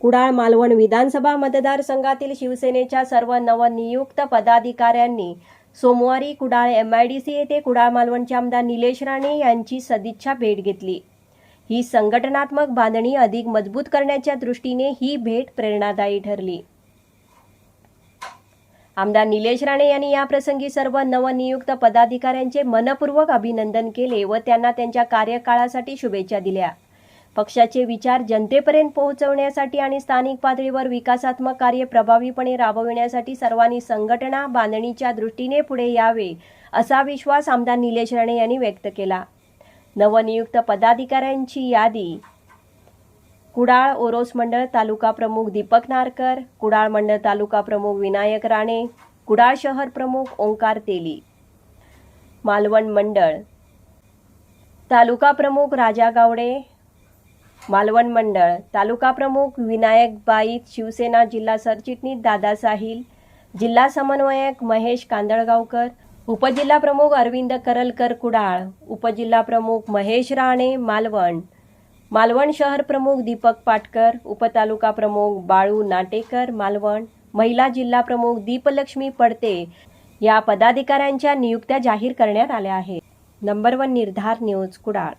कुडाळ मालवण विधानसभा मतदारसंघातील शिवसेनेच्या सर्व नवनियुक्त पदाधिकाऱ्यांनी सोमवारी कुडाळ एमआयडीसी येथे कुडाळ मालवणचे आमदार निलेश राणे यांची सदिच्छा भेट घेतली. ही संघटनात्मक बांधणी अधिक मजबूत करण्याच्या दृष्टीने ही भेट प्रेरणादायी ठरली. आमदार निलेश राणे यांनी याप्रसंगी सर्व नवनियुक्त पदाधिकाऱ्यांचे मनपूर्वक अभिनंदन केले व त्यांना त्यांच्या कार्यकाळासाठी शुभेच्छा दिल्या. पक्षाचे विचार जनतेपर्यंत पोहोचवण्यासाठी आणि स्थानिक पातळीवर विकासात्मक कार्य प्रभावीपणे राबविण्यासाठी सर्वांनी संघटना बांधणीच्या दृष्टीने पुढे यावे असा विश्वास आमदार निलेश राणे यांनी व्यक्त केला. नवनियुक्त पदाधिकाऱ्यांची यादी कुडाळ ओरोस मंडळ तालुका प्रमुख दीपक नारकर कुडाळ मंडळ तालुका प्रमुख विनायक राणे कुडाळ शहर प्रमुख ओंकार तेली. मालवण मंडळ तालुका प्रमुख राजा गावडे मालवण मंडळ. तालुका प्रमुख विनायक बाईत शिवसेना जिल्हा सरचिटणीस दादा साहिल जिल्हा समन्वयक महेश कांदळगावकर उपजिल्हा प्रमुख अरविंद करलकर कुडाळ उपजिल्हा प्रमुख महेश राणे मालवण मालवण शहर प्रमुख दीपक पाटकर उपतालुका प्रमुख बाळू नाटेकर मालवण महिला जिल्हा प्रमुख दीपलक्ष्मी पडते या पदाधिकाऱ्यांच्या नियुक्त्या जाहीर करण्यात आल्या आहेत. नंबर वन निर्धार न्यूज कुडाळ.